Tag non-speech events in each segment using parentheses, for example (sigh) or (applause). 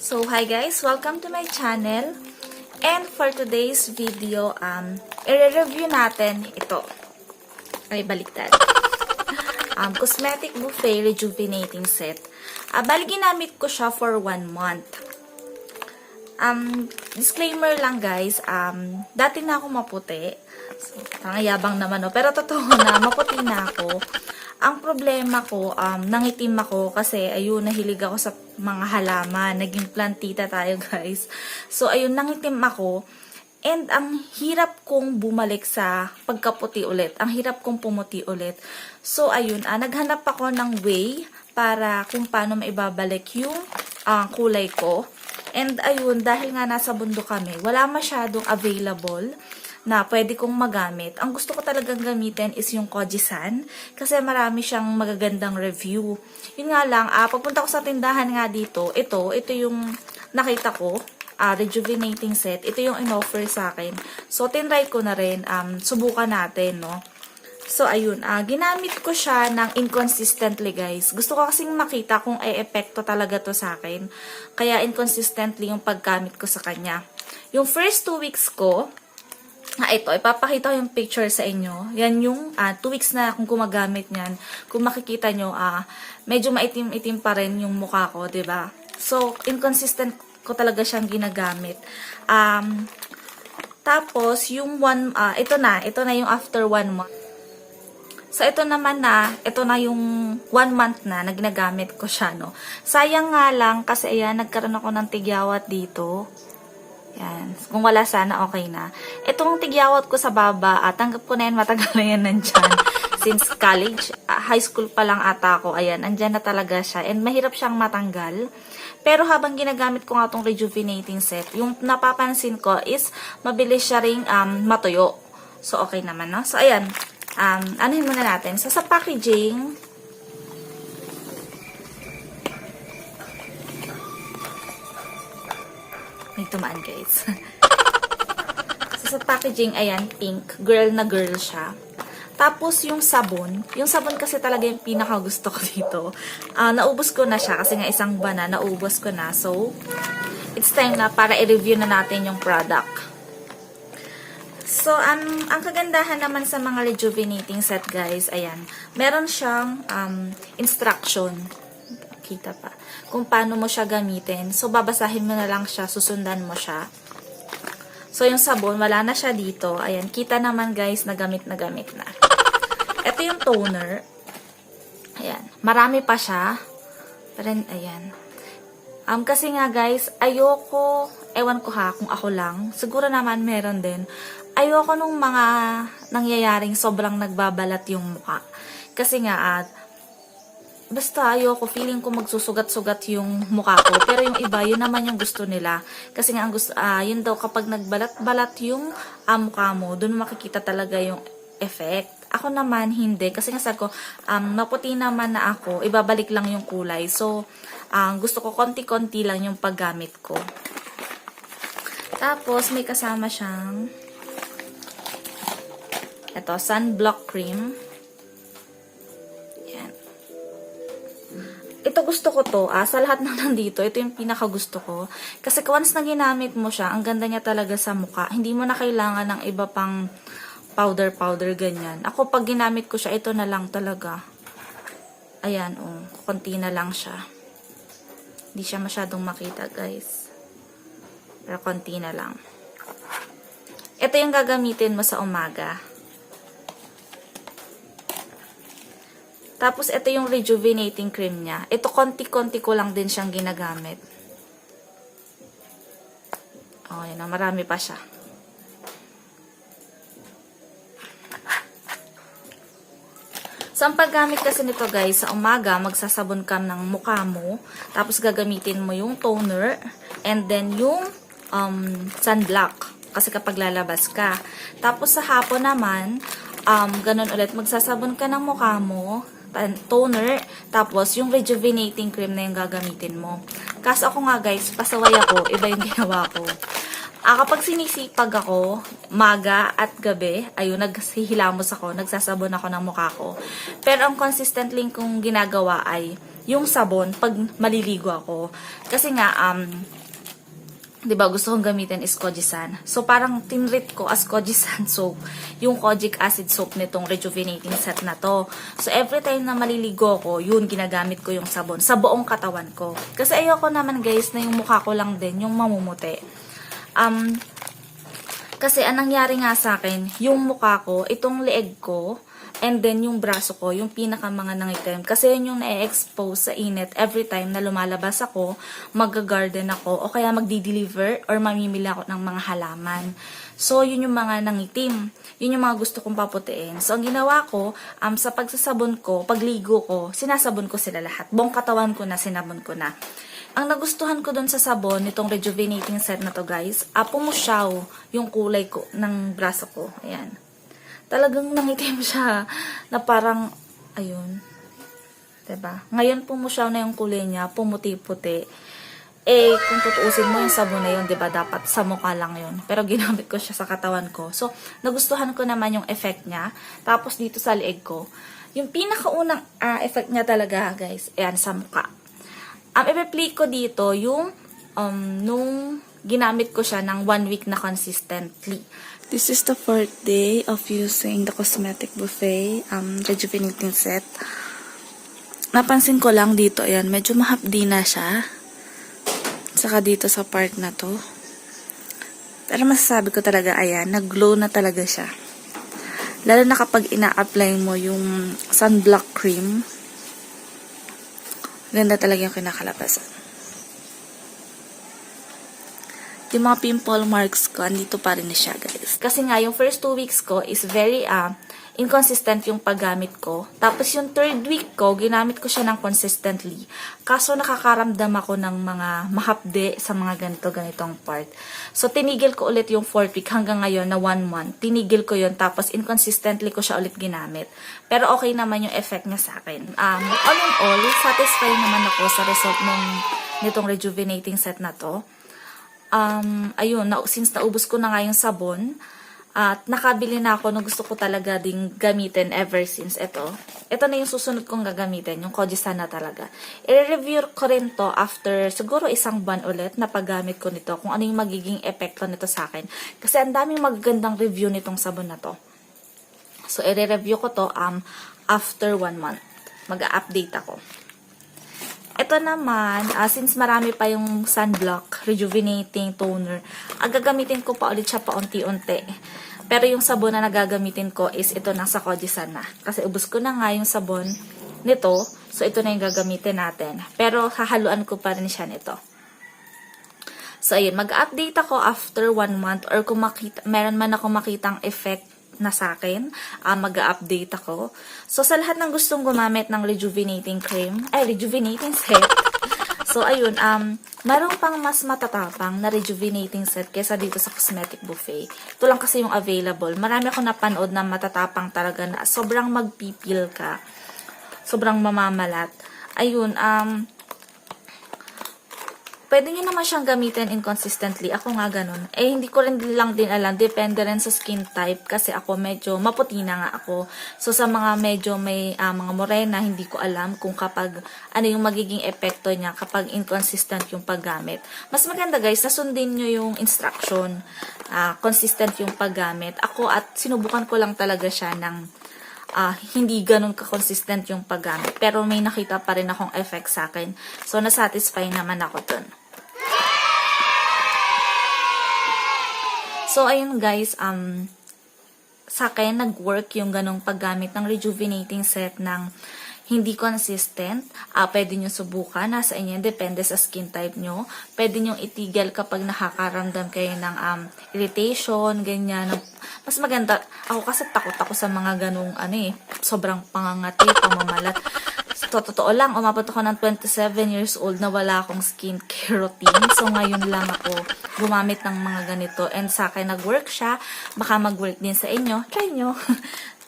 So, hi guys! Welcome to my channel. And for today's video, um, i-review natin ito. Ay, baliktad. (laughs) um, Cosmetic Buffet Rejuvenating Set. Ah, bali, ginamit ko siya for one month. Um, disclaimer lang guys, um, dati na ako maputi. So, yabang naman, no? Pero totoo na, maputi na ako. Ang problema ko, um, nangitim ako kasi ayun, nahilig ako sa mga halaman. Naging plantita tayo, (laughs) guys. So, ayun, nangitim ako. And ang hirap kong bumalik sa pagkaputi ulit. Ang hirap kong pumuti ulit. So, ayun, ah, naghanap ako ng way para kung paano maibabalik yung ah, kulay ko. And ayun, dahil nga nasa bundok kami, wala masyadong available na pwede kong magamit. Ang gusto ko talagang gamitin is yung Kojisan kasi marami siyang magagandang review. Yun nga lang, ah, pagpunta ko sa tindahan nga dito, ito, ito yung nakita ko, ah, rejuvenating set. Ito yung in-offer sa akin. So, tinry ko na rin, um, subukan natin, no? So, ayun, ah, ginamit ko siya ng inconsistently, guys. Gusto ko kasing makita kung ay epekto talaga to sa akin. Kaya inconsistently yung paggamit ko sa kanya. Yung first two weeks ko, Ah, ito, ipapakita ko yung picture sa inyo. Yan yung 2 weeks na akong gumagamit niyan. Kung makikita nyo, ah, medyo maitim-itim pa rin yung mukha ko, ba So, inconsistent ko talaga siyang ginagamit. Um, tapos, yung one, ah, ito na, ito na yung after one month. So, ito naman na, ito na yung one month na na ginagamit ko siya, no. Sayang nga lang, kasi ayan, nagkaroon ako ng tigyawat dito. Yan. Kung wala sana, okay na. Itong tigyawat ko sa baba, at tanggap ko na yan, matagal na yan nandyan. (laughs) Since college, ah, high school pa lang ata ako, ayan, andyan na talaga siya. And mahirap siyang matanggal. Pero habang ginagamit ko nga itong rejuvenating set, yung napapansin ko is, mabilis siya ring um, matuyo. So, okay naman, no? So, ayan. Um, anuhin muna natin. So, sa packaging, tumaan guys. (laughs) so, sa packaging, ayan, pink. Girl na girl siya. Tapos, yung sabon. Yung sabon kasi talaga yung pinaka gusto ko (laughs) dito. Ah, naubos ko na siya kasi nga isang bana, naubos ko na. So, it's time na para i-review na natin yung product. So, ang, ang kagandahan naman sa mga rejuvenating set, guys, ayan, meron siyang um, instruction. Kita pa. Kung paano mo siya gamitin. So, babasahin mo na lang siya, susundan mo siya. So, yung sabon, wala na siya dito. Ayan, kita naman, guys, na gamit na gamit na. Ito yung toner. Ayan, marami pa siya. Pero, ayan. Um, kasi nga guys, ayoko, ewan ko ha, kung ako lang, siguro naman meron din, ayoko nung mga nangyayaring sobrang nagbabalat yung mukha. Kasi nga, at basta ayoko, feeling ko magsusugat-sugat yung mukha ko. Pero yung iba, yun naman yung gusto nila. Kasi nga, ang gusto, ah, yun daw, kapag nagbalat-balat yung ah, mukha mo, dun makikita talaga yung effect. Ako naman, hindi. Kasi nga sabi ko, um, maputi naman na ako, ibabalik lang yung kulay. So, ang gusto ko konti-konti lang yung paggamit ko. Tapos, may kasama siyang ito, sunblock cream. Ito gusto ko to, ah, sa lahat na (laughs) nandito, ito yung pinaka gusto ko. Kasi once na ginamit mo siya, ang ganda niya talaga sa mukha. Hindi mo na kailangan ng iba pang powder-powder ganyan. Ako, pag ginamit ko siya, ito na lang talaga. Ayan, oh, konti na lang siya. Hindi siya masyadong makita, guys. Pero konti na lang. Ito yung gagamitin mo sa umaga. Tapos, ito yung rejuvenating cream niya. Ito, konti-konti ko lang din siyang ginagamit. Oh, yun na. Marami pa siya. So, ang paggamit kasi nito guys, sa umaga, magsasabon ka ng mukha mo. Tapos, gagamitin mo yung toner. And then, yung um, sunblock. Kasi kapag lalabas ka. Tapos, sa hapon naman, um, ganun ulit. Magsasabon ka ng mukha mo. Toner. Tapos, yung rejuvenating cream na yung gagamitin mo. Kasi ako nga guys, pasaway ako. Iba yung (laughs) ginawa ko. Ah, kapag sinisipag ako, maga at gabi, ayun, naghihilamos ako, nagsasabon ako ng mukha ko. Pero ang consistently kong ginagawa ay yung sabon pag maliligo ako. Kasi nga, um, 'di ba gusto kong gamitin is Kojisan. So parang tinrit ko as Kojisan (laughs) soap yung kojic acid soap nitong rejuvenating set na to. So every time na maliligo ko, yun ginagamit ko yung sabon sa buong katawan ko. Kasi ayoko naman guys na yung mukha ko lang din yung mamumuti. Um kasi anong nangyari nga sa akin, yung mukha ko, itong leeg ko, and then yung braso ko, yung pinaka mga nangitim. Kasi yun yung na-expose sa init every time na lumalabas ako, mag-garden ako, o kaya magdi-deliver or mamimili ako ng mga halaman. So, yun yung mga nangitim. Yun yung mga gusto kong paputiin. So, ang ginawa ko, um, sa pagsasabon ko, pagligo ko, sinasabon ko sila lahat. Buong katawan ko na, sinabon ko na. Ang nagustuhan ko dun sa sabon, nitong rejuvenating set na to guys, ah, pumusyaw yung kulay ko ng braso ko. Ayan. Talagang nangitim siya na parang, ayun. 'Di ba? Ngayon pumusyaw na yung kulay niya, pumuti-puti. Eh, kung tutuusin mo yung sabon na yun, ba dapat sa mukha lang yun. Pero ginamit ko siya sa katawan ko. So, nagustuhan ko naman yung effect niya. Tapos dito sa leeg ko, yung pinakaunang ah, effect niya talaga, guys, ayan, sa mukha. Um, i-replay ko dito yung um, nung ginamit ko siya ng one week na consistently. This is the fourth day of using the Cosmetic Buffet um, Rejuvenating Set. Napansin ko lang dito, ayan, medyo mahapdi na siya. Saka dito sa part na to. Pero masasabi ko talaga, ayan, nag-glow na talaga siya. Lalo na kapag ina-apply mo yung sunblock cream, Ganda talaga yung kinakalabasan. Yung mga pimple marks ko, andito pa rin na siya, guys. Kasi nga, yung first two weeks ko is very uh, inconsistent yung paggamit ko. Tapos yung third week ko, ginamit ko siya ng consistently. Kaso nakakaramdam ako ng mga mahapde sa mga ganito, ganitong part. So, tinigil ko ulit yung fourth week hanggang ngayon na one month. Tinigil ko yun, tapos inconsistently ko siya ulit ginamit. Pero okay naman yung effect niya sa akin. Um, all in all, satisfied naman ako sa result ng nitong rejuvenating set na to um, ayun, na, since naubos ko na nga yung sabon, at nakabili na ako na gusto ko talaga ding gamitin ever since ito. Ito na yung susunod kong gagamitin, yung Kojisan na talaga. I-review ko rin to after siguro isang buwan ulit na paggamit ko nito, kung ano yung magiging epekto nito sa akin. Kasi ang daming magagandang review nitong sabon na to. So, i-review ko to um, after one month. Mag-update ako. Ito naman, ah, since marami pa yung sunblock, rejuvenating toner, ang gagamitin ko pa ulit siya paunti-unti. Pero yung sabon na nagagamitin ko is ito nasa Kojisan na. Kasi ubos ko na nga yung sabon nito, so ito na yung gagamitin natin. Pero hahaluan ko pa rin siya nito. So, ayun, mag-update ako after one month or kung makita, meron man ako makitang effect na sa akin, uh, mag-update ako. So, sa lahat ng gustong gumamit ng rejuvenating cream, ay, rejuvenating set, so, ayun, um, meron pang mas matatapang na rejuvenating set kesa dito sa Cosmetic Buffet. Ito lang kasi yung available. Marami ako napanood na matatapang talaga na sobrang magpipil ka. Sobrang mamamalat. Ayun, um, pwede nyo naman siyang gamitin inconsistently. Ako nga ganun. Eh, hindi ko rin lang din alam. Depende rin sa skin type. Kasi ako medyo maputi na nga ako. So, sa mga medyo may uh, mga morena, hindi ko alam kung kapag ano yung magiging epekto niya kapag inconsistent yung paggamit. Mas maganda guys, nasundin nyo yung instruction. Uh, consistent yung paggamit. Ako at sinubukan ko lang talaga siya ng uh, hindi ganun ka-consistent yung paggamit. Pero may nakita pa rin akong effect sa akin. So, nasatisfy naman ako dun. So, ayun guys, um, sa akin, nag-work yung ganong paggamit ng rejuvenating set ng hindi consistent, uh, pwede nyo subukan. Nasa inyo, depende sa skin type nyo. Pwede nyo itigil kapag nakakaramdam kayo ng um, irritation, ganyan. Mas maganda, ako kasi takot ako sa mga ganong, ano eh, sobrang pangangati, pamamalat. So, totoo lang, umabot ako ng 27 years old na wala akong skincare routine. So, ngayon lang ako gumamit ng mga ganito. And sa akin, nag-work siya. Baka mag-work din sa inyo. Try nyo. (laughs)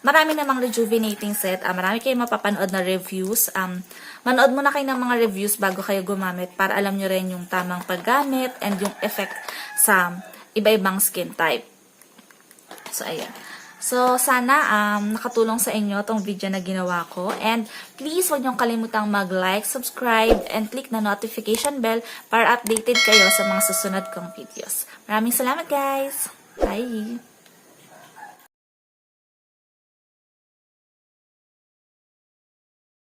marami namang rejuvenating set. Uh, marami kayong mapapanood na reviews. Um, manood muna kayo ng mga reviews bago kayo gumamit para alam nyo rin yung tamang paggamit and yung effect sa iba-ibang skin type. So, ayan. So, sana um, nakatulong sa inyo tong video na ginawa ko. And please, huwag niyong kalimutang mag-like, subscribe, and click na notification bell para updated kayo sa mga susunod kong videos. Maraming salamat guys! Bye!